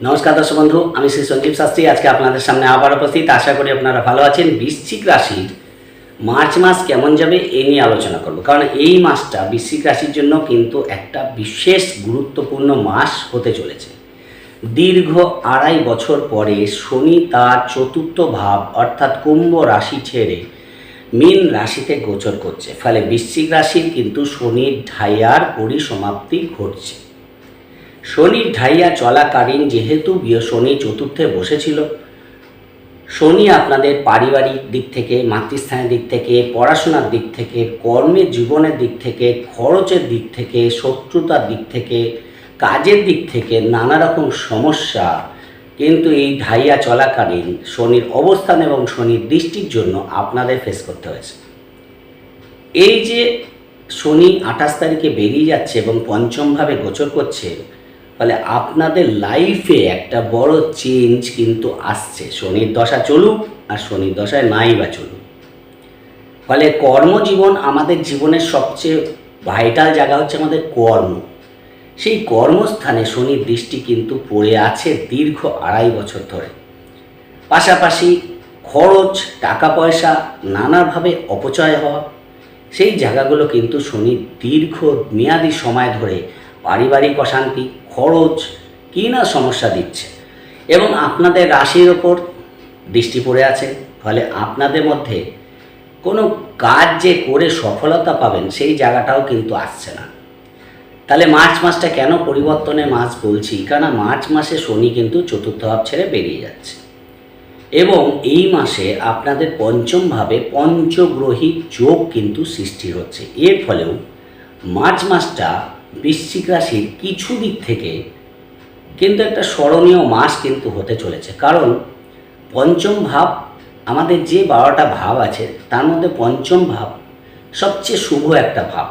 নমস্কার দর্শক বন্ধু, আমি শ্রী সঞ্জীব শাস্ত্রী। আজকে আপনাদের সামনে আবার উপস্থিত। আশা করি আপনারা ভালো আছেন। বৃশ্চিক রাশির মার্চ মাস কেমন যাবে এই নিয়ে আলোচনা করব। কারণ এই মাসটা বৃশ্চিক রাশির জন্য কিন্তু একটা বিশেষ গুরুত্বপূর্ণ মাস হতে চলেছে। দীর্ঘ আড়াই বছর পরে শনি তার চতুর্থ ভাব, অর্থাৎ কুম্ভ রাশি ছেড়ে মীন রাশিতে গোচর করছে। ফলে বৃশ্চিক রাশির কিন্তু শনির ঢাইয়ার পরিসমাপ্তি ঘটছে। শনির ঢাইয়া চলাকালীন যেহেতু শনি চতুর্থে বসেছিল, শনি আপনাদের পারিবারিক দিক থেকে, মাতৃস্থানের দিক থেকে, পড়াশোনার দিক থেকে, কর্মের জীবনের দিক থেকে, খরচের দিক থেকে, শত্রুতার দিক থেকে, কাজের দিক থেকে নানা রকম সমস্যা, কিন্তু এই ঢাইয়া চলাকালীন শনির অবস্থান এবং শনির দৃষ্টির জন্য আপনাদের ফেস করতে হয়েছে। এই যে শনি আঠাশ তারিখে বেরিয়ে যাচ্ছে এবং পঞ্চমভাবে গোচর করছে ফলে আপনাদের লাইফে একটা বড় চেঞ্জ কিন্তু আসছে। শনির দশা চলুক আর শনির দশায় নাই বা চলুক। ফলে কর্মজীবন আমাদের জীবনের সবচেয়ে ভাইটাল জায়গা হচ্ছে আমাদের কর্ম। সেই কর্মস্থানে শনির দৃষ্টি কিন্তু পড়ে আছে দীর্ঘ আড়াই বছর ধরে। পাশাপাশি খরচ টাকা পয়সা নানাভাবে অপচয় হওয়া, সেই জায়গাগুলো কিন্তু শনি দীর্ঘ মেয়াদি সময় ধরে পারিবারিক অশান্তি খরচ কী না সমস্যা দিচ্ছে? এবং আপনাদের রাশির ওপর দৃষ্টি পড়ে আছে, ফলে আপনাদের মধ্যে কোনো কাজ যে করে সফলতা পাবেন সেই জায়গাটাও কিন্তু আসছে না। তাহলে মার্চ মাসটা কেন পরিবর্তনের মাস বলছি? কারণ মার্চ মাসে শনি কিন্তু চতুর্থ ভাব ছেড়ে বেরিয়ে যাচ্ছে। এবং এই মাসে আপনাদের পঞ্চমভাবে পঞ্চগ্রহী যোগ কিন্তু সৃষ্টি হচ্ছে। এর ফলেও মার্চ মাসটা বৃশ্চিক রাশির কিছু দিক থেকে কিন্তু একটা স্মরণীয় মাস কিন্তু হতে চলেছে। কারণ পঞ্চম ভাব আমাদের যে বারোটা ভাব আছে, তার মধ্যে পঞ্চম ভাব সবচেয়ে শুভ একটা ভাব।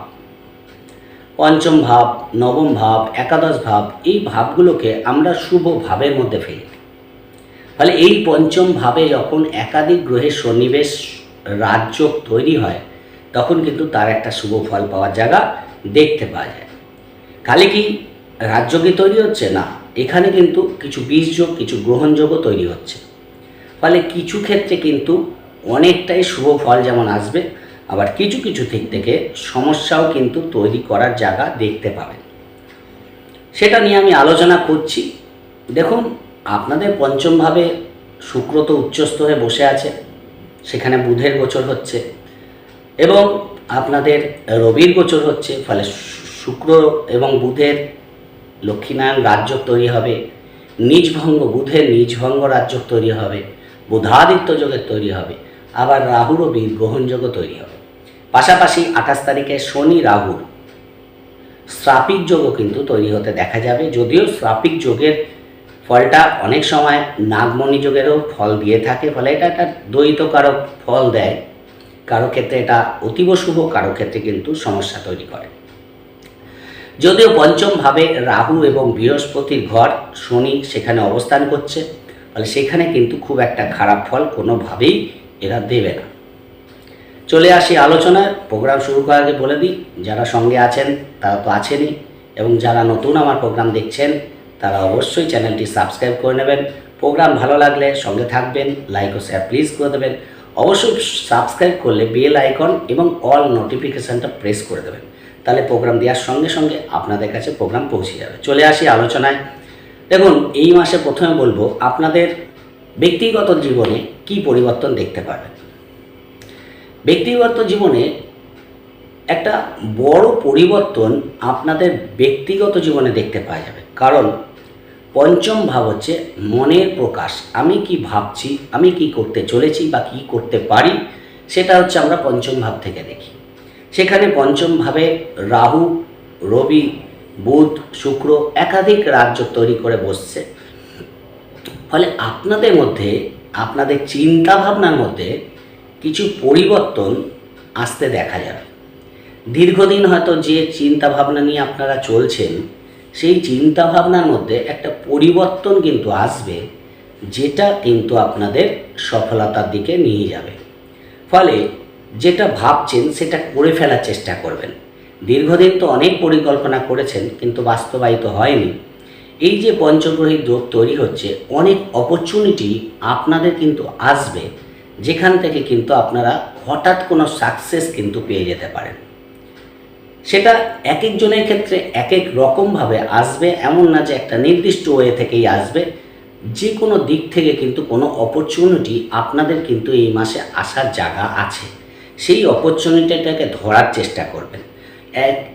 পঞ্চম ভাব, নবম ভাব, একাদশ ভাব, এই ভাবগুলোকে আমরা শুভ ভাবের মধ্যে ফেলি। ফলে এই পঞ্চম ভাবে যখন একাধিক গ্রহের সন্নিবেশ রাজ্য তৈরি হয়, তখন কিন্তু তার একটা শুভ ফল পাওয়ার জায়গা দেখতে পাওয়া যায়। খালি কি রাজ্যকে তৈরি হচ্ছে? না। এখানে কিন্তু কিছু বীজযোগ, কিছু গ্রহণযোগও তৈরি হচ্ছে। ফলে কিছু ক্ষেত্রে কিন্তু অনেকটাই শুভ ফল যেমন আসবে, আবার কিছু কিছু দিক থেকে সমস্যাও কিন্তু তৈরি করার জায়গা দেখতে পাবেন। সেটা নিয়ে আমি আলোচনা করছি। দেখুন, আপনাদের পঞ্চমভাবে শুক্র তো উচ্চস্থ হয়ে বসে আছে, সেখানে বুধের গোচর হচ্ছে এবং আপনাদের রবির গোচর হচ্ছে, ফলে শুক্র এবং বুধের লক্ষ্মীনারায়ণ রাজ্য তৈরি হবে। নিজভঙ্গ বুধের নিজভঙ্গ রাজ্য তৈরি হবে। বুধাদিত্য যোগের তৈরি হবে। আবার রাহুর ও বীর গ্রহণযোগও তৈরি হবে। পাশাপাশি আঠাশ তারিখে শনি রাহুর শ্রাপিক যোগও কিন্তু তৈরি হতে দেখা যাবে। যদিও শ্রাপিক যোগের ফলটা অনেক সময় নাগমণি যোগেরও ফল দিয়ে থাকে, ফলে এটা একটা দ্বৈত দ্বৈতকারক ফল দেয়। কারও ক্ষেত্রে এটা অতীব শুভ, কারও ক্ষেত্রে কিন্তু সমস্যা তৈরি করে। যদিও পঞ্চম ভাবে রাহু এবং বৃহস্পতির ঘর শনি সেখানে অবস্থান করছে, ফলে সেখানে কিন্তু খুব একটা খারাপ ফল কোনোভাবেই এরা দেবে না। চলে আসি আলোচনায় প্রোগ্রাম শুরু করার আগে বলে দিই, যারা সঙ্গে আছেন তারা তো আছেনই, এবং যারা নতুন আমার প্রোগ্রাম দেখছেন, তারা অবশ্যই চ্যানেলটি সাবস্ক্রাইব করে নেবেন। প্রোগ্রাম ভালো লাগলে সঙ্গে থাকবেন লাইক ও শেয়ার প্লিজ করে দেবেন। অবশ্যই সাবস্ক্রাইব করলে বেল আইকন এবং অল নোটিফিকেশানটা প্রেস করে দেবেন। তাহলে প্রোগ্রাম দেওয়ার সঙ্গে সঙ্গে আপনাদের কাছে প্রোগ্রাম পৌঁছে যাবে। চলে আসি আলোচনায়। দেখুন, এই মাসে প্রথমে বলব, আপনাদের ব্যক্তিগত জীবনে কি পরিবর্তন দেখতে পাবেন? ব্যক্তিগত জীবনে একটা বড় পরিবর্তন আপনাদের ব্যক্তিগত জীবনে দেখতে পাওয়া যাবে। কারণ পঞ্চম ভাব হচ্ছে মনের প্রকাশ। আমি কি ভাবছি, আমি কি করতে চলেছি বা কি করতে পারি, সেটা হচ্ছে আমরা পঞ্চম ভাব থেকে দেখি। সেখানে পঞ্চম ভাবে রাহু, রবি, বুধ, শুক্র একাধিক রাজ্য তৈরি করে বসছে। ফলে আপনাদের মধ্যে, আপনাদের চিন্তা ভাবনার মধ্যে কিছু পরিবর্তন আসতে দেখা যাবে। দীর্ঘদিন হয়তো যে চিন্তা ভাবনা নিয়ে আপনারা চলছেন, সেই চিন্তা ভাবনার মধ্যে একটা পরিবর্তন কিন্তু আসবে, যেটা কিন্তু আপনাদের সফলতার দিকে নিয়ে যাবে। ফলে যেটা ভাবছেন সেটা করে ফেলার চেষ্টা করবেন। দীর্ঘদিন তো অনেক পরিকল্পনা করেছেন, কিন্তু বাস্তবায়িত হয়নি। এই যে পঞ্চগ্রহী যোগ তৈরি হচ্ছে, অনেক অপরচুনিটি আপনাদের কিন্তু আসবে, যেখান থেকে কিন্তু আপনারা হঠাৎ কোনো সাকসেস কিন্তু পেয়ে যেতে পারেন। সেটা এক একজনের ক্ষেত্রে এক এক রকমভাবে আসবে, এমন না যে একটা নির্দিষ্ট ওয়ে থেকেই আসবে। যে কোনো দিক থেকে কিন্তু কোনো অপরচুনিটি আপনাদের কিন্তু এই মাসে আসার জায়গা আছে। সেই অপরচুনিটিটাকে ধরার চেষ্টা করবেন।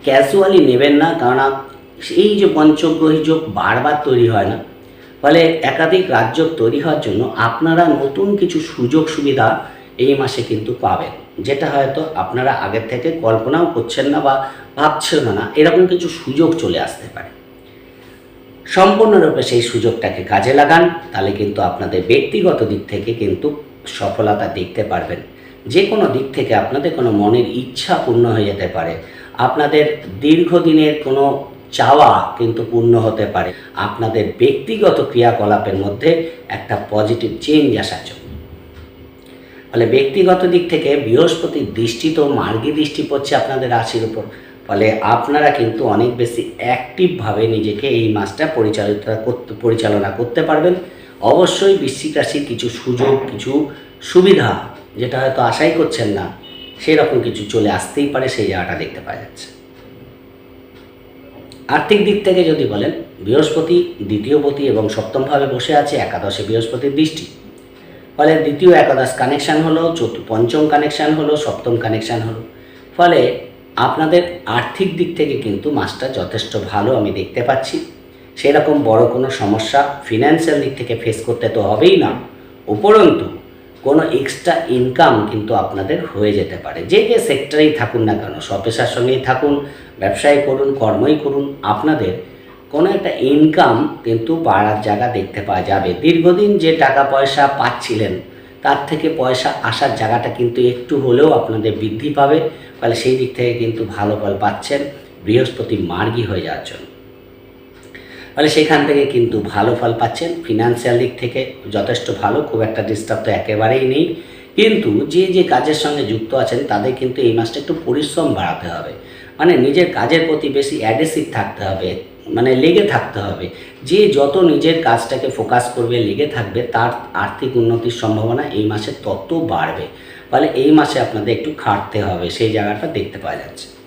ক্যাজুয়ালি নেবেন না কারণ এই যে পঞ্চগ্রহী যোগ বারবার তৈরি হয় না, ফলে একাধিক রাজ্য তৈরি হওয়ার জন্য আপনারা নতুন কিছু সুযোগ সুবিধা এই মাসে কিন্তু পাবেন, যেটা হয়তো আপনারা আগের থেকে কল্পনাও করছেন না বা ভাবছেন না, এরকম কিছু সুযোগ চলে আসতে পারে। সম্পূর্ণরূপে সেই সুযোগটাকে কাজে লাগান, তাহলে কিন্তু আপনাদের ব্যক্তিগত দিক থেকে কিন্তু সফলতা দেখতে পারবেন। যে কোনো দিক থেকে আপনাদের কোনো মনের ইচ্ছা পূর্ণ হয়ে যেতে পারে। আপনাদের দীর্ঘদিনের কোনো চাওয়া কিন্তু পূর্ণ হতে পারে। আপনাদের ব্যক্তিগত ক্রিয়াকলাপের মধ্যে একটা পজিটিভ চেঞ্জ আসার জন্য। ফলে ব্যক্তিগত দিক থেকে বৃহস্পতির দৃষ্টি তো মার্গী দৃষ্টি পড়ছে আপনাদের রাশির উপর। ফলে আপনারা কিন্তু অনেক বেশি অ্যাক্টিভভাবে নিজেকে এই মাসটা পরিচালিত করতে, পরিচালনা করতে পারবেন। অবশ্যই বৃশ্চিক রাশির কিছু সুযোগ, কিছু সুবিধা যেটা হয়তো আশাই করছেন না সেই রকম কিছু চলে আসতেই পারে, সেই জায়গাটা দেখতে পাওয়া যাচ্ছে। আর্থিক দিক থেকে যদি বলেন, বৃহস্পতি দ্বিতীয়পতি এবং সপ্তমভাবে বসে আছে, একাদশে বৃহস্পতির দৃষ্টি। ফলে দ্বিতীয় একাদশ কানেকশান হলো চতু পঞ্চম কানেকশান হলো, সপ্তম কানেকশান হলো। ফলে আপনাদের আর্থিক দিক থেকে কিন্তু মাসটা যথেষ্ট ভালো আমি দেখতে পাচ্ছি। সেরকম বড় কোনো সমস্যা ফিনান্সিয়াল দিক থেকে ফেস করতে তো হবেই না। উপরন্তু, কোনো এক্সট্রা ইনকাম কিন্তু আপনাদের হয়ে যেতে পারে। যে যে সেক্টরেই থাকুন না কেন স্বপেশার সঙ্গেই থাকুন, ব্যবসায় করুন, কর্মই করুন, আপনাদের কোনো একটা ইনকাম কিন্তু বাড়ার জায়গা দেখতে পাওয়া যাবে। দীর্ঘদিন যে টাকা পয়সা পাচ্ছিলেন, তার থেকে পয়সা আসার জায়গাটা কিন্তু একটু হলেও আপনাদের বৃদ্ধি পাবে। ফলে সেই দিক থেকে কিন্তু ভালো ফল পাচ্ছেন, বৃহস্পতি মার্গী হয়ে যাওয়ার জন্য। ফলে সেখান থেকে কিন্তু ভালো ফল পাচ্ছেন। ফিনান্সিয়াল দিক থেকে যথেষ্ট ভালো, খুব একটা ডিস্টার্ব তো একেবারেই নেই। কিন্তু যে যে কাজের সঙ্গে যুক্ত আছেন, তাদের কিন্তু এই মাসটা একটু পরিশ্রম বাড়াতে হবে। মানে নিজের কাজের প্রতি বেশি অ্যাডেসিভ থাকতে হবে মানে লেগে থাকতে হবে। যে, যত নিজের কাজটাকে ফোকাস করবে, লেগে থাকবে, তার আর্থিক উন্নতির সম্ভাবনা এই মাসে তত বাড়বে। ফলে এই মাসে আপনাদের একটু খাটতে হবে, সেই জায়গাটা দেখতে পাওয়া যাচ্ছে।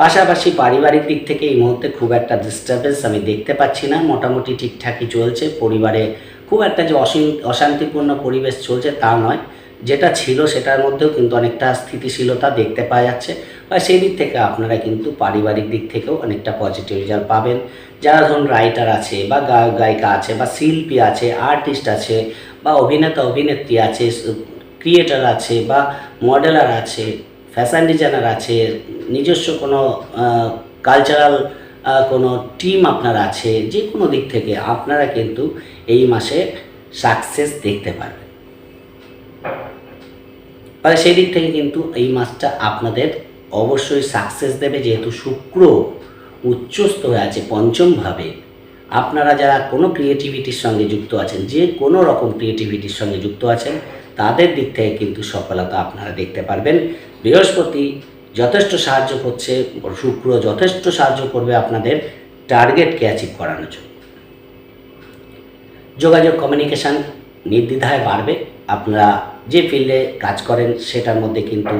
পাশাপাশি পারিবারিক দিক থেকে এই মুহূর্তে খুব একটা ডিস্টারবেন্স আমি দেখতে পাচ্ছি না। মোটামুটি ঠিকঠাকই চলছে। পরিবারে খুব একটা যে অশান্তি অশান্তিপূর্ণ পরিবেশ চলছে তা নয়। যেটা ছিল সেটার মধ্যেও কিন্তু অনেকটা স্থিতিশীলতা দেখতে পাওয়া যাচ্ছে। বা সেই দিক থেকে আপনারা কিন্তু পারিবারিক দিক থেকেও অনেকটা পজিটিভ রেজাল্ট পাবেন। যারা ধরুন রাইটার আছে বা গায়ক গায়িকা আছে বা শিল্পী আছে আর্টিস্ট আছে বা অভিনেতা, অভিনেত্রী আছে ক্রিয়েটার আছে বা মডেলার আছে ফ্যাশন ডিজাইনার আছে, নিজস্ব কোনো কালচারাল কোনো টিম আপনার আছে, যে কোনো দিক থেকে আপনারা কিন্তু এই মাসে সাকসেস দেখতে পারবেন। তাহলে সেই দিক থেকে কিন্তু এই মাসটা আপনাদের অবশ্যই সাকসেস দেবে, যেহেতু শুক্র উচ্চস্থ হয়ে আছে পঞ্চমভাবে। আপনারা যারা কোনো ক্রিয়েটিভিটির সঙ্গে যুক্ত আছেন, যে কোনো রকম ক্রিয়েটিভিটির সঙ্গে যুক্ত আছেন, তাদের দিক থেকে কিন্তু সফলতা আপনারা দেখতে পারবেন। বৃহস্পতি যথেষ্ট সাহায্য করছে, শুক্র যথেষ্ট সাহায্য করবে আপনাদের টার্গেটকে অ্যাচিভ করানোর জন্য। যোগাযোগ কমিউনিকেশান নির্দ্বিধায় বাড়বে। আপনারা যে ফিল্ডে কাজ করেন, সেটার মধ্যে কিন্তু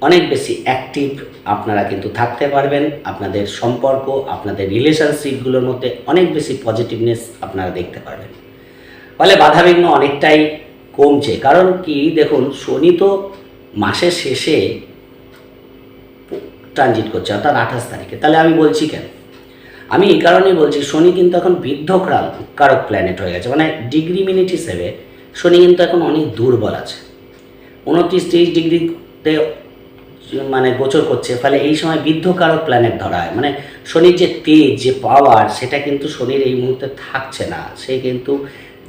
অনেক বেশি অ্যাক্টিভ আপনারা কিন্তু থাকতে পারবেন। আপনাদের সম্পর্ক, আপনাদের রিলেশনশিপগুলোর মধ্যে অনেক বেশি পজিটিভনেস আপনারা দেখতে পারবেন। ফলে বাধাবিঘ্ন অনেকটাই কমছে। কারণ কি? দেখুন, শনি তো মাসের শেষে ট্রানজিট করছে, অর্থাৎ আঠাশ তারিখে। তাহলে আমি বলছি কেন? আমি এই কারণেই বলছি, শনি কিন্তু এখন বৃদ্ধ কারক প্ল্যানেট হয়ে গেছে মানে ডিগ্রি মিনিট হিসেবে শনি কিন্তু এখন অনেক দুর্বল আছে। উনত্রিশ, তিরিশ ডিগ্রিতে মানে গোচর করছে, ফলে এই সময় বৃদ্ধকারক প্ল্যানেট ধরা হয়। মানে শনির যে তেজ, যে পাওয়ার সেটা কিন্তু শনির এই মুহূর্তে থাকছে না। সে কিন্তু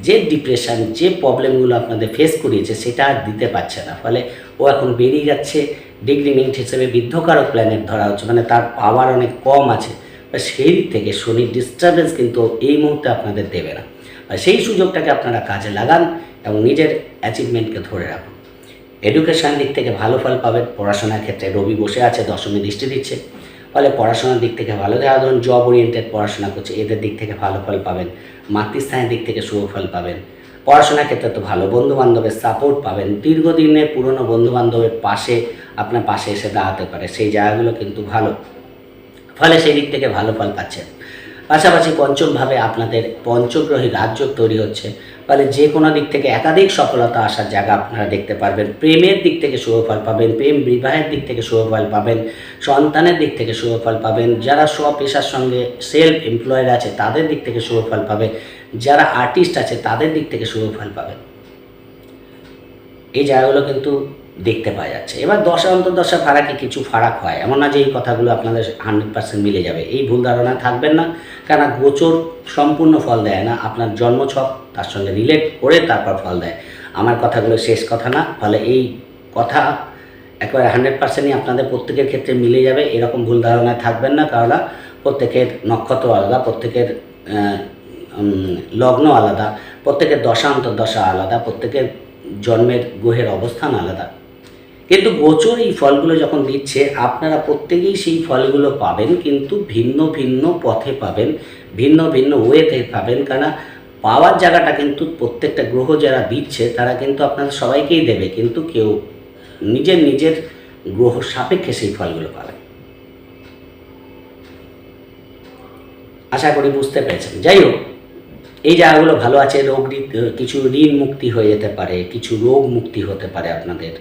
যে ডিপ্রেশন যে প্রবলেমগুলো আপনাদের ফেস করিয়েছে, সেটা আর দিতে পারছে না। ফলে ও এখন বেরিয়ে যাচ্ছে ডিগ্রি মিনিট হিসেবে বৃদ্ধকারক প্ল্যানেট ধরা হচ্ছে মানে তার পাওয়ার অনেক কম আছে। সেই দিক থেকে শনির ডিস্টারবেন্স কিন্তু এই মুহূর্তে আপনাদের দেবে না। সেই সুযোগটাকে আপনারা কাজে লাগান এবং নিজের অ্যাচিভমেন্টকে ধরে রাখুন। এডুকেশন দিক থেকে ভালো ফল পাবেন। পড়াশোনার ক্ষেত্রে রবি বসে আছে, দশমী দৃষ্টি দিচ্ছে। ফলে পড়াশোনার দিক থেকে ভালো। যারা ধরুন জব ওরিয়েন্টেড পড়াশোনা করছে, এদের দিক থেকে ভালো ফল পাবেন। মাতৃস্থানের দিক থেকে শুভ ফল পাবেন। পড়াশোনার ক্ষেত্রে তো ভালো বন্ধু বান্ধবের সাপোর্ট পাবেন। দীর্ঘদিনের পুরনো বন্ধু বান্ধবের পাশে, আপনার পাশে এসে দাঁড়াতে পারে। সেই জায়গাগুলো কিন্তু ভালো। ফলে সেই দিক থেকে ভালো ফল পাচ্ছেন। পাশাপাশি পঞ্চমভাবে আপনাদের পঞ্চগ্রহী রাজ্য তৈরি হচ্ছে। ফলে যে কোনো দিক থেকে একাধিক সফলতা আসার জায়গা আপনারা দেখতে পারবেন। প্রেমের দিক থেকে শুভ ফল পাবেন, প্রেম বিবাহের দিক থেকে শুভ ফল পাবেন, সন্তানের দিক থেকে শুভ ফল পাবেন, যারা স্বপেশার সঙ্গে সেলফ এমপ্লয়েড আছে তাদের দিক থেকে শুভ ফল পাবে যারা আর্টিস্ট আছে তাদের দিক থেকে শুভ ফল পাবেন। এই জায়গাগুলো কিন্তু দেখতে পাওয়া যাচ্ছে। এবার দশা, অন্তর্দশা ফারাকে কিছু ফারাক হয়। এমন না যে এই কথাগুলো আপনাদের হান্ড্রেড পার্সেন্ট মিলে যাবে। এই ভুল ধারণা থাকবেন না। কেন গোচর সম্পূর্ণ ফল দেয় না। আপনার জন্মছক তার সঙ্গে রিলেট করে তারপর ফল দেয়। আমার কথাগুলো শেষ কথা না। ফলে এই কথা একবারে হান্ড্রেড পার্সেন্টই আপনাদের প্রত্যেকের ক্ষেত্রে মিলে যাবে। এরকম ভুল ধারণায় থাকবেন না। কারণ প্রত্যেকের নক্ষত্র আলাদা, প্রত্যেকের লগ্ন আলাদা, প্রত্যেকের দশা, অন্তর্দশা আলাদা, প্রত্যেকের জন্মের, গ্রহের অবস্থান আলাদা। কিন্তু গোচর এই ফলগুলো যখন দিচ্ছে, আপনারা প্রত্যেকেই সেই ফলগুলো পাবেন, কিন্তু ভিন্ন ভিন্ন পথে পাবেন, ভিন্ন ভিন্ন ওয়েতে পাবেন। কেন পাওয়ার জায়গাটা কিন্তু প্রত্যেকটা গ্রহ যারা দিচ্ছে, তারা কিন্তু আপনাদের সবাইকেই দেবে, কিন্তু কেউ নিজের নিজের গ্রহ সাপেক্ষে সেই ফলগুলো পাবে। আশা করি বুঝতে পেরেছেন। যাই হোক, এই জায়গাগুলো ভালো আছে, রোগ কিছু ঋণ মুক্তি হয়ে যেতে পারে, কিছু রোগ মুক্তি হতে পারে আপনাদের।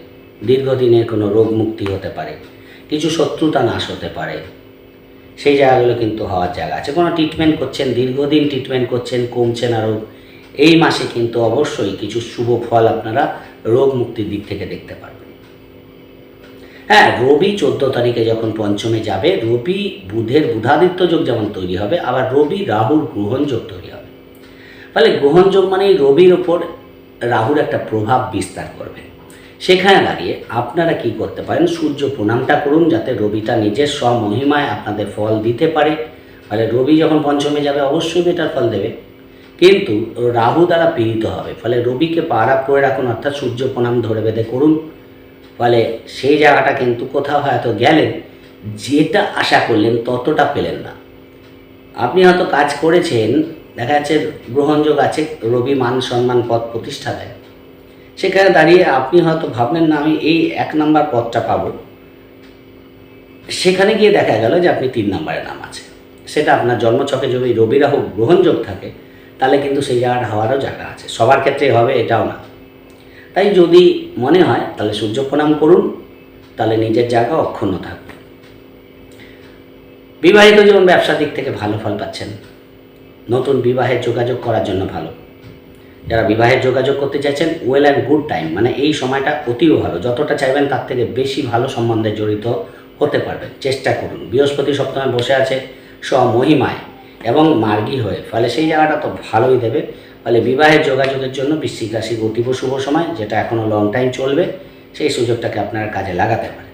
দীর্ঘদিনের কোনো রোগ মুক্তি হতে পারে, কিছু শত্রুতা নাশ হতে পারে। সেই জায়গাগুলো কিন্তু হওয়ার জায়গা আছে। কোনো ট্রিটমেন্ট করছেন, দীর্ঘদিন ট্রিটমেন্ট করছেন, কমছে না রোগ, এই মাসে কিন্তু অবশ্যই কিছু শুভ ফল আপনারা রোগ মুক্তির দিক থেকে দেখতে পারবেন। হ্যাঁ রবি চোদ্দ তারিখে যখন পঞ্চমে যাবে, রবি বুধের বুধাদিত্য যোগ যেমন তৈরি হবে, আবার রবি রাহুর গ্রহণ যোগ তৈরি হবে। ফলে গ্রহণ যোগ মানেই রবির ওপর রাহুর একটা প্রভাব বিস্তার করবে। সেখানে দাঁড়িয়ে আপনারা কি করতে পারেন? সূর্য প্রণামটা করুন যাতে রবিটা নিজের স্বমহিমায় আপনাদের ফল দিতে পারে। ফলে রবি যখন পঞ্চমে যাবে, অবশ্যই বেটার ফল দেবে। কিন্তু রাহু দ্বারা পীড়িত হবে। ফলে রবিকে পাড়া করে রাখুন, অর্থাৎ সূর্য প্রণাম ধরে বেঁধে করুন। ফলে সেই জায়গাটা কিন্তু কোথাও হয়তো গেলেন, যেটা আশা করলেন ততটা পেলেন না। আপনি হয়তো কাজ করেছেন, দেখা যাচ্ছে গ্রহণযোগ আছে, রবি মান সম্মান পদ প্রতিষ্ঠা দেয়। সেখানে দাঁড়িয়ে আপনি হয়তো ভাবলেন, না, আমি এই এক নাম্বার পদটা পাবো। সেখানে গিয়ে দেখা গেল যে আপনি তিন নাম্বারের নাম আছে। সেটা আপনার জন্মছকে যদি রবি রাহু গ্রহণযোগ থাকে, তাহলে কিন্তু সেই জায়গাটা হওয়ারও জায়গা আছে। সবার ক্ষেত্রে হবে, এটাও না। তাই যদি মনে হয়, তাহলে সূর্য প্রণাম করুন, তাহলে নিজের জায়গা অক্ষুণ্ণ থাকবে বিবাহিত জীবন ব্যবসার দিক থেকে ভালো ফল পাচ্ছেন। নতুন বিবাহের যোগাযোগ করার জন্য ভালো। যারা বিবাহের যোগাযোগ করতে চাইছেন ওয়েল অ্যান্ড গুড টাইম মানে এই সময়টা অতিও ভালো। যতটা চাইবেন তার থেকে বেশি ভালো সম্বন্ধে জড়িত হতে পারবেন। চেষ্টা করুন। বৃহস্পতি সপ্তমে বসে আছে স্বমহিমায় এবং মার্গী হয়ে। ফলে সেই জায়গাটা তো ভালোই দেবে। ফলে বিবাহের যোগাযোগের জন্য বৃশ্চিক রাশির অতীব শুভ সময়, যেটা এখনও লং টাইম চলবে, সেই সুযোগটাকে আপনারা কাজে লাগাতে পারেন।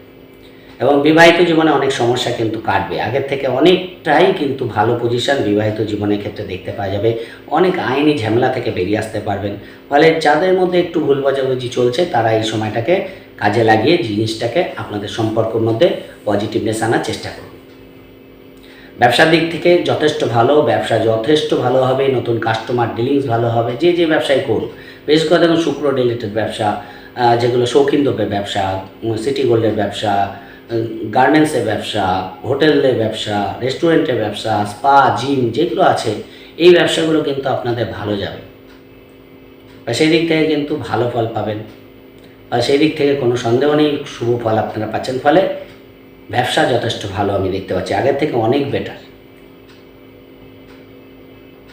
এবং বিবাহিত জীবনে অনেক সমস্যা কিন্তু কাটবে। আগের থেকে অনেকটাই কিন্তু ভালো পজিশন বিবাহিত জীবনের ক্ষেত্রে দেখতে পাওয়া যাবে। অনেক আইনি ঝামেলা থেকে বেরিয়ে আসতে পারবেন। ফলে যাদের মধ্যে একটু ভুল বোঝাবুঝি চলছে, তারা এই সময়টাকে কাজে লাগিয়ে জিনিসটাকে আপনাদের সম্পর্কের মধ্যে পজিটিভনেস আনার চেষ্টা করুন। ব্যবসার দিক থেকে যথেষ্ট ভালো, ব্যবসা যথেষ্ট ভালো হবে, নতুন কাস্টমার ডিলিংস ভালো হবে, যে যে ব্যবসায় করুন বেশ দেখুন শুক্র রিলেটেড ব্যবসা যেগুলো শৌখিন দ্রব্যের ব্যবসা সিটি গোল্ডের ব্যবসা গার্মেন্টসের ব্যবসা হোটেলের ব্যবসা রেস্টুরেন্টের ব্যবসা স্পা জিম যেগুলো আছে, এই ব্যবসাগুলো কিন্তু আপনাদের ভালো যাবে। বা সেই দিক থেকে কিন্তু ভালো ফল পাবেন। বা সেই দিক থেকে কোনো সন্দেহ নেই, শুভ ফল আপনারা পাচ্ছেন। ফলে ব্যবসা যথেষ্ট ভালো আমি দেখতে পাচ্ছি। আগের থেকে অনেক বেটার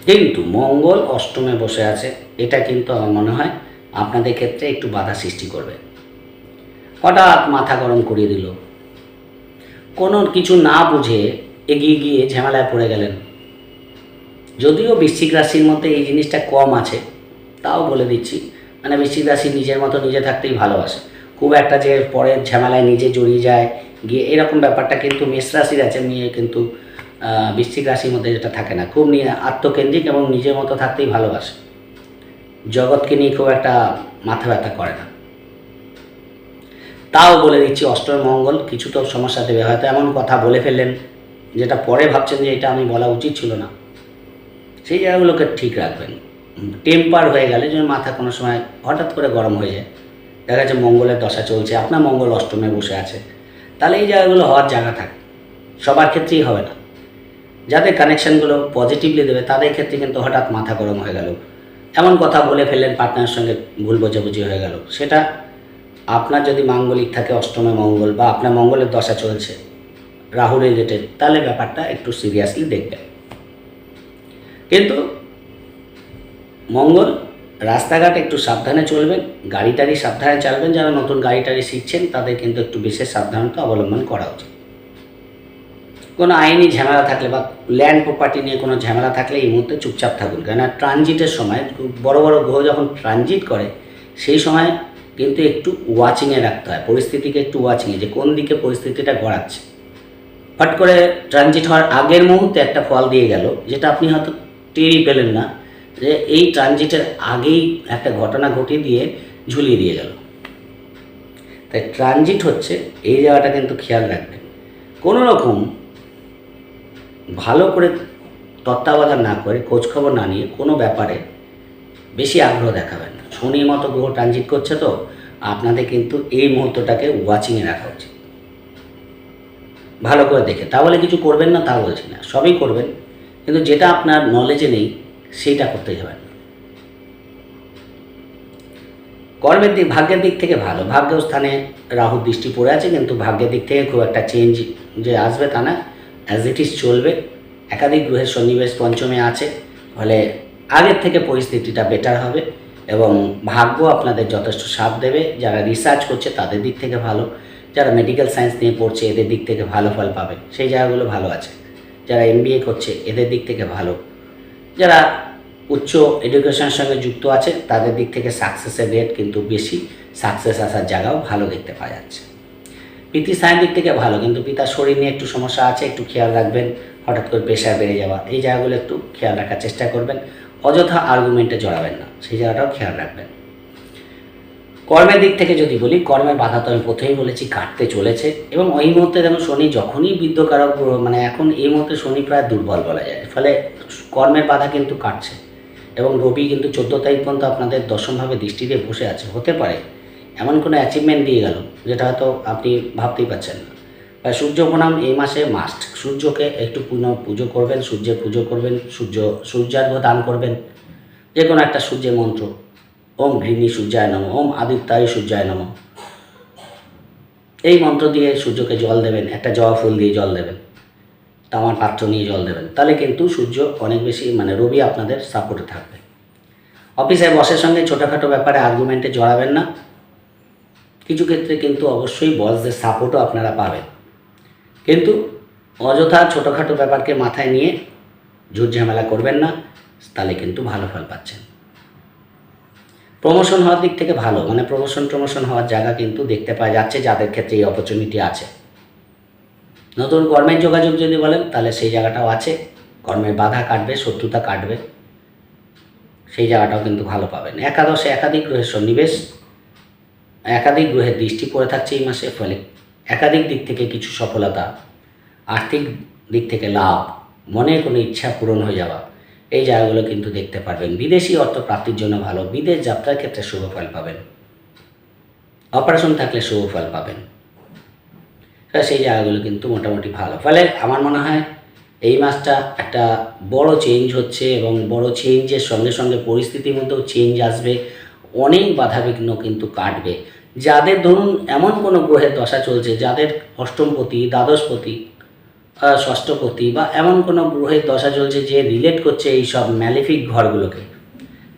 কিন্তু মঙ্গল অষ্টমে বসে আছে। এটা কিন্তু আমার মনে হয় আপনাদের ক্ষেত্রে একটু বাধা সৃষ্টি করবে। হঠাৎ মাথা গরম করিয়ে দিল। কোনো কিছু না বুঝে এগিয়ে গিয়ে ঝামেলায় পড়ে গেলেন। যদিও বৃশ্চিক রাশির মধ্যে এই জিনিসটা কম আছে, তাও বলে দিচ্ছি। মানে বৃশ্চিক রাশি নিজের মতো নিজে থাকতেই ভালোবাসে। খুব একটা যে পরে ঝামেলায় নিজে জড়িয়ে যায়, গিয়ে এরকম ব্যাপারটা কিন্তু মেষ রাশির আছে, মেয়ে কিন্তু বৃশ্চিক রাশির মধ্যে যেটা থাকে না। খুব নিয়ে আত্মকেন্দ্রিক এবং নিজের মতো থাকতেই ভালোবাসে। জগৎকে নিয়ে খুব একটা মাথা ব্যথা করে না। তাও বলে দিচ্ছি, অষ্টম মঙ্গল কিছু তো সমস্যা দেবে হয়তো এমন কথা বলে ফেললেন, যেটা পরে ভাবছেন যে এটা আমি বলা উচিত ছিল না। সেই জায়গাগুলোকে ঠিক রাখবেন। টেম্পার হয়ে গেলে যে মাথা কোনো সময় হঠাৎ করে গরম হয়ে যায়। দেখা যাচ্ছে মঙ্গলের দশা চলছে, আপনার মঙ্গল অষ্টমে বসে আছে। তাহলে এই জায়গাগুলো হওয়ার জায়গা থাকে। সবার ক্ষেত্রেই হবে না। যাদের কানেকশনগুলো পজিটিভলি দেবে, তাদের ক্ষেত্রে কিন্তু হঠাৎ মাথা গরম হয়ে গেল। এমন কথা বলে ফেললেন পার্টনারের সঙ্গে ভুল বোঝাবুঝি হয়ে গেল। সেটা আপনার যদি মাঙ্গলিক থাকে অষ্টমে মঙ্গল বা আপনার মঙ্গলের দশা চলছে রাহু রিলেটেড তাহলে ব্যাপারটা একটু সিরিয়াসলি দেখবেন। কিন্তু মঙ্গল, রাস্তাঘাট একটু সাবধানে চলবেন গাড়ি টাড়ি সাবধানে চালাবেন, যারা নতুন গাড়ি টাড়ি শিখছেন, তাদের কিন্তু একটু বিশেষ সাবধানতা অবলম্বন করা উচিত। কোনো আইনি ঝামেলা থাকলে বা ল্যান্ড প্রপার্টি নিয়ে কোনো ঝামেলা থাকলে এই মুহূর্তে চুপচাপ থাকুন। কেননা ট্রানজিটের সময় বড় বড় গ্রহ যখন ট্রানজিট করে, সেই সময় কিন্তু একটু ওয়াচিংয়ে রাখতে হয়, পরিস্থিতিকে একটু ওয়াচিংয়ে যে কোন দিকে পরিস্থিতিটা গড়াচ্ছে। ফট করে ট্রানজিট হওয়ার আগের মুহূর্তে একটা ফল দিয়ে গেল, যেটা আপনি হয়তো টেরই পেলেন না, যে এই ট্রানজিটের আগেই একটা ঘটনা ঘটিয়ে দিয়ে ঝুলিয়ে দিয়ে গেল। তাই ট্রানজিট হচ্ছে, এই জায়গাটা কিন্তু খেয়াল রাখবেন। কোনো রকম ভালো করে তত্ত্বাবধান না করে, খোঁজখবর না নিয়ে কোনো ব্যাপারে বেশি আগ্রহ দেখাবেন শনির মতো গ্রহ ট্রানজিট করছে তো, আপনাদের কিন্তু এই মুহূর্তটাকে ওয়াচিংয়ে রাখা উচিত। ভালো করে দেখে। তাহলে কিছু করবেন না, তা বলছি না। সবই করবেন। কিন্তু যেটা আপনার নলেজে নেই, সেইটা করতে যাবেন না কর্মের দিক, ভাগ্যের দিক থেকে ভালো। ভাগ্য স্থানে রাহু দৃষ্টি পড়ে আছে, কিন্তু ভাগ্যের দিক থেকে খুব একটা চেঞ্জ যে আসবে তা না। অ্যাজ ইট ইজ চলবে। একাধিক গ্রহের সন্নিবেশ পঞ্চমে আছে। ফলে আগের থেকে পরিস্থিতিটা বেটার হবে। এবং ভাগ্য আপনাদের যথেষ্ট সাথ দেবে। যারা রিসার্চ করছে তাদের দিক থেকে ভালো। যারা মেডিকেল সায়েন্স নিয়ে পড়ছে এদের দিক থেকে ভালো ফল পাবে। সেই জায়গাগুলো ভালো আছে। যারা এমবিএ করছে এদের দিক থেকে ভালো। যারা উচ্চ এডুকেশনের সঙ্গে যুক্ত আছে তাদের দিক থেকে সাকসেসের রেট কিন্তু বেশি। সাকসেস আসার জায়গাও ভালো দেখতে পাওয়া যাচ্ছে। পিতি সায়ের দিক থেকে ভালো, কিন্তু পিতার শরীর নিয়ে একটু সমস্যা আছে, একটু খেয়াল রাখবেন। হঠাৎ করে প্রেশার বেড়ে যাওয়া, এই জায়গাগুলো একটু খেয়াল রাখার চেষ্টা করবেন। অযথা আর্গুমেন্টে জড়াবেন না। সেই জায়গাটাও খেয়াল রাখবেন। কর্মের দিক থেকে যদি বলি, কর্মের বাধা তো আমি প্রথমেই বলেছি, কাটতে চলেছে এবং ওই মুহূর্তে দেখুন শনি যখনই বিদ্যকারক মানে এখন এই মুহূর্তে শনি প্রায় দুর্বল বলা যায়। ফলে কর্মের বাধা কিন্তু কাটছে এবং রবি কিন্তু চোদ্দ তারিখ পর্যন্ত আপনাদের দশমভাবে দৃষ্টি দিয়ে বসে আছে। হতে পারে, এমন কোনো অ্যাচিভমেন্ট দিয়ে গেল, যেটা হয়তো আপনি ভাবতেই পারছেন না। সূর্য প্রণাম এই মাসে মাস্ট সূর্যকে একটু পুজো করবেন, সূর্যের পুজো করবেন, সূর্য সূর্যার্ঘ দান করবেন। যে কোনো একটা সূর্যের মন্ত্র। ওম ঘৃণী সূর্যায় নম, ওম আদিত্যায় সূর্যায় নম। এই মন্ত্র দিয়ে সূর্যকে জল দেবেন, একটা জবা ফুল দিয়ে জল দেবেন, তামার পাত্র নিয়ে জল দেবেন। তাহলে কিন্তু সূর্য অনেক বেশি মানে রবি আপনাদের সাপোর্টে থাকবে। অফিসে বসের সঙ্গে ছোটোখাটো ব্যাপারে আর্গুমেন্টে জড়াবেন না। কিছু ক্ষেত্রে কিন্তু অবশ্যই বসদের সাপোর্টও আপনারা পাবেন। কিন্তু অযথা ছোটোখাটো ব্যাপারকে মাথায় নিয়ে ঝুট ঝামেলা করবেন না, তাহলে কিন্তু ভালো ফল পাচ্ছেন। প্রমোশন হওয়ার দিক থেকে ভালো মানে প্রমোশন প্রমোশন হওয়ার জায়গা কিন্তু দেখতে পাওয়া যাচ্ছে, যাদের ক্ষেত্রে এই অপরচুনিটি আছে। নতুন কর্মের যোগাযোগ যদি বলেন, তাহলে সেই জায়গাটাও আছে। কর্মের বাধা কাটবে, শত্রুতা কাটবে। সেই জায়গাটাও কিন্তু ভালো পাবেন। একাদশে একাধিক গ্রহের সন্নিবেশ, একাধিক গ্রহের দৃষ্টি পড়ে থাকছে এই মাসে, ফলে একাধিক দিক থেকে কিছু সফলতা, আর্থিক দিক থেকে লাভ মনের কোনো ইচ্ছা পূরণ হয়ে যাওয়া, এই জায়গাগুলো কিন্তু দেখতে পারবেন। বিদেশি অর্থ প্রাপ্তির জন্য ভালো, বিদেশ যাত্রার ক্ষেত্রে শুভ ফল পাবেন। অপারেশন থাকলে শুভ ফল পাবেন। তা সেই জায়গাগুলো কিন্তু মোটামুটি ভালো। ফলে আমার মনে হয় এই মাসটা একটা বড় চেঞ্জ হচ্ছে এবং বড় চেঞ্জের সঙ্গে সঙ্গে পরিস্থিতির মধ্যেও চেঞ্জ আসবে। অনেক বাধা বিঘ্ন কিন্তু কাটবে। যাদের ধরুন এমন কোনো গ্রহের দশা চলছে, যাদের অষ্টমপতি, দ্বাদশপতি ষষ্ঠপতি বা এমন কোনো গ্রহের দশা চলছে যে রিলেট করছে এই সব ম্যালিফিক ঘরগুলোকে,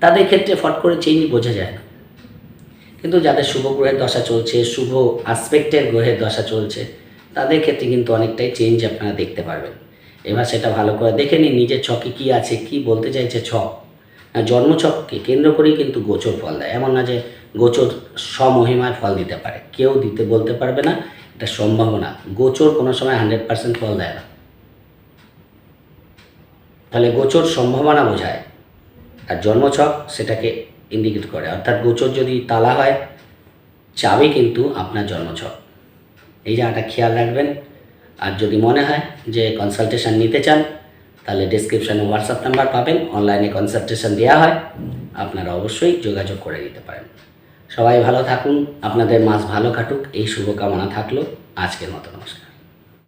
তাদের ক্ষেত্রে ফট করে চেঞ্জ বোঝা যায় না। কিন্তু যাদের শুভ গ্রহের দশা চলছে, শুভ আসপেক্টের গ্রহের দশা চলছে, তাদের ক্ষেত্রে কিন্তু অনেকটাই চেঞ্জ আপনারা দেখতে পারবেন। এবার সেটা ভালো করে দেখে নিন, নিজের ছকে কী আছে, কি বলতে চাইছে ছক। আর জন্মছককে কেন্দ্র করেই কিন্তু গোচর ফল দেয়। এমন না যে গোচর স্বমহিমায় ফল দিতে পারে। কেউ দিতে বলতে পারবে না, এটা সম্ভাবনা গোচর কোনো সময় হান্ড্রেড পার্সেন্ট ফল দেয় না। তাহলে গোচর সম্ভাবনা বোঝায় আর জন্মছক সেটাকে ইন্ডিকেট করে। অর্থাৎ গোচর যদি তালা হয়, চাবে কিন্তু আপনার জন্মছক এই জায়গাটা খেয়াল রাখবেন। আর যদি মনে হয় যে কনসালটেশন নিতে চান তাহলে ডিসক্রিপশানে হোয়াটসঅ্যাপ নাম্বার পাবেন। অনলাইনে কনসালটেশন দেওয়া হয়। আপনারা অবশ্যই যোগাযোগ করে নিতে পারেন। সবাই ভালো থাকুন। আপনাদের মাস ভালো কাটুক। এই শুভকামনা থাকল। আজকের মতো নমস্কার।